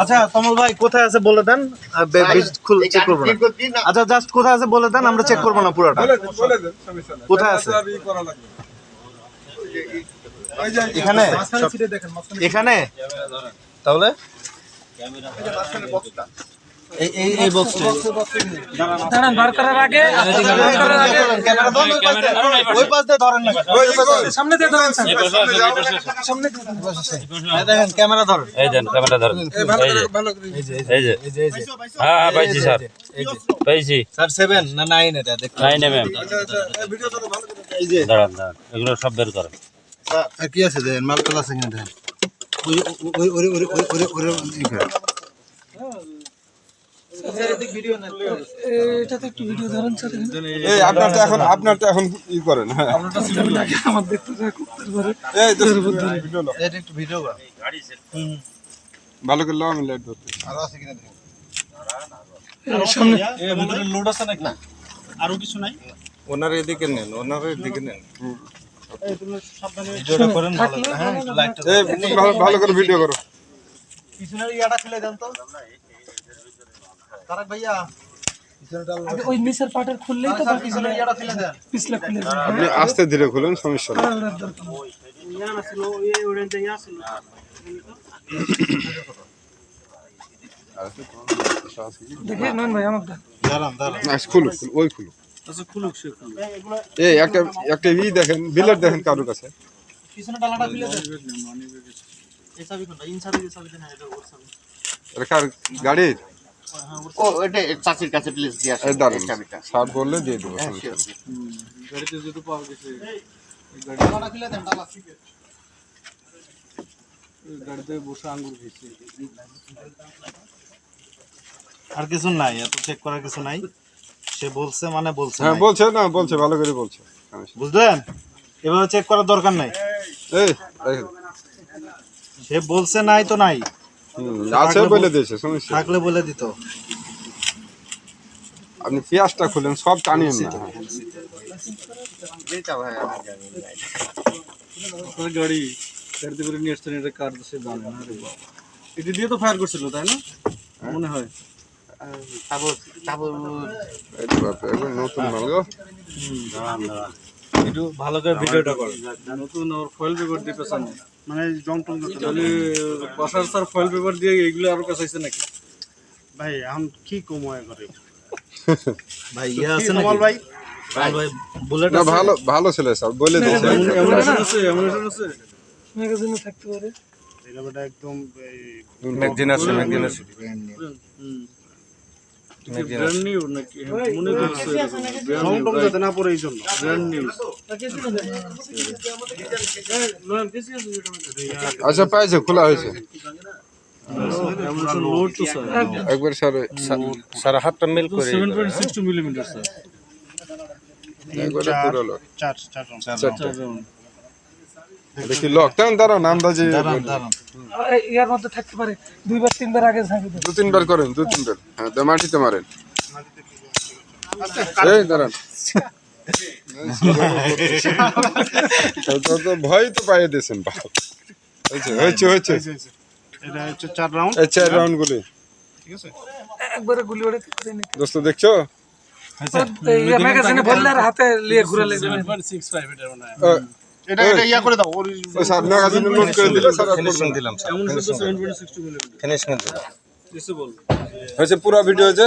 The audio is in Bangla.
আচ্ছা। তমল ভাই কোথায় আছে বলে দেন? চেক করব না। আচ্ছা জাস্ট কোথায় আছে বলে দেন আমরা চেক করব না পুরোটা। কোথায় আছে? এখানে? এখানে? তাহলে? এই এই স্যার না এগুলো সব বের করেন কি আছে দেখেন আছে দেখেন এটা তো একটু ভিডিও ধরেন স্যার এই আপনার তো এখন আপনার তো এখন ই করেন। হ্যাঁ আমার দেখতে এই তো এটা একটু ভিডিও কর। ভালো করে লো আমি লাইট ধরতে আরও আছে কিনা দেখেন সামনে। এর ভিতরে লোড আছে নাকি না? আরও কিছু নাই? ওনার এদিকে নেন ওনার এদিকে নেন। ভিডিওটা করেন ভালো করে, হ্যাঁ লাইটটা ভালো ভালো করে ভিডিও করো। পিছনের ইয়াটা খুলে দেন তো। तारक भैया আগে ওই মিসার পাটার খুললেই তো বাকি গুলো পিছলে খুলে দেন আপনি আস্তে ধীরে খুলুন সমস্যা না না না ছিল ওই ওরেন জায়গা ছিল দেখি নন ভাই আমাকে দাঁড়ান দাঁড়ান না খুলুন ওই খুলুন আচ্ছা খুলুক সে খুলুক এই একটা একটা ই দেখেন বিলেট দেখেন কারোর কাছে পিছনে ডালাটা বিলেট দেখেন এই চাবি কোনটা ইন চাবি চাবি দেন এটা ওর চাবি গাড়ির ও এটা চাচির কাছে প্লিজ দিয়ে আসেন। এই দাঁড়ান এই চাবিটা। স্যার বললে দিয়ে দেবো হ্যাঁ, সমস্যা sure, নেই। sure। খুলে দেন ডালা আর কিছু নাই এত চেক করার কিছু নাই। সে বলছে মানে বলছে হ্যাঁ বলছে না বলছে ভালো করে বলছে। বুঝলেন? এভাবে চেক করার দরকার নাই। এই। সে বলছে নাই তো নাই। আছে বলে দিয়েছে সমস্যা। থাকলে বলে দিত। আপনি পেঁয়াজটা খুলেন সব টানিয়ে না। আপনার গাড়ি গাড়িতে করে নিয়ে আসছেন এটা কার সে জানে না রে এটা দিয়ে তো ফায়ার করছিল তাই না? মনে হয়। তারপর তারপর নতুন মাল গো। একটু ভালো করে ভিডিওটা করো। নতুন ওর ফয়েল পেপার দিয়ে পেছানো। মানে জং টং যাতে তাহলে বাসার স্যার ফয়েল পেপার দিয়ে এগুলো আরও কাছাইছে নাকি? ভাই এখন কি কময় করে ভাই ইয়ে আছে না ভাই? ভাই বুলেট না ভালো ভালো ছেলে স্যার বলে দিয়েছে। এমুনেশন আছে এমুনেশন আছে। ম্যাগাজিনে থাকতে পারে। এটা একদম ম্যাগজিন আছে ম্যাগজিন আছে। ব্র্যান্ড নিউ নাকি? মনে করছে জং টং যাতে না পড়ে এই জন্য। ব্র্যান্ড নিউ আচ্ছা পাইছে খোলা হয়েছে। স্যার একবার স্যার সারা হাতটা মেল করে seven point six two millimetre sir একবারে পুরো চার চার চারটা। দেখি লক দাঁড়ান আন্দাজে ইয়ার মধ্যে থাকতে পারে দুইবার তিনবার আগে দু তিনবার করেন দু তিনবার। হ্যাঁ তো মাটিতে মারেন। এই দাঁড়ান। তো তো ভয় তো পাইয়ে দিয়েছেন বাপ। হয়েছে হয়েছে হয়েছে। চার রাউন্ড। চার রাউন্ড গুলি একবারে গুলি ওড়ে দোস্ত দেখছ? এই ম্যাগাজিনে বললে আর হাতে লিয়ে ঘুরালে যাবে ও, এটা এটা এটা ইয়া করে দাও হয়েছে পুরো ভিডিও হয়েছে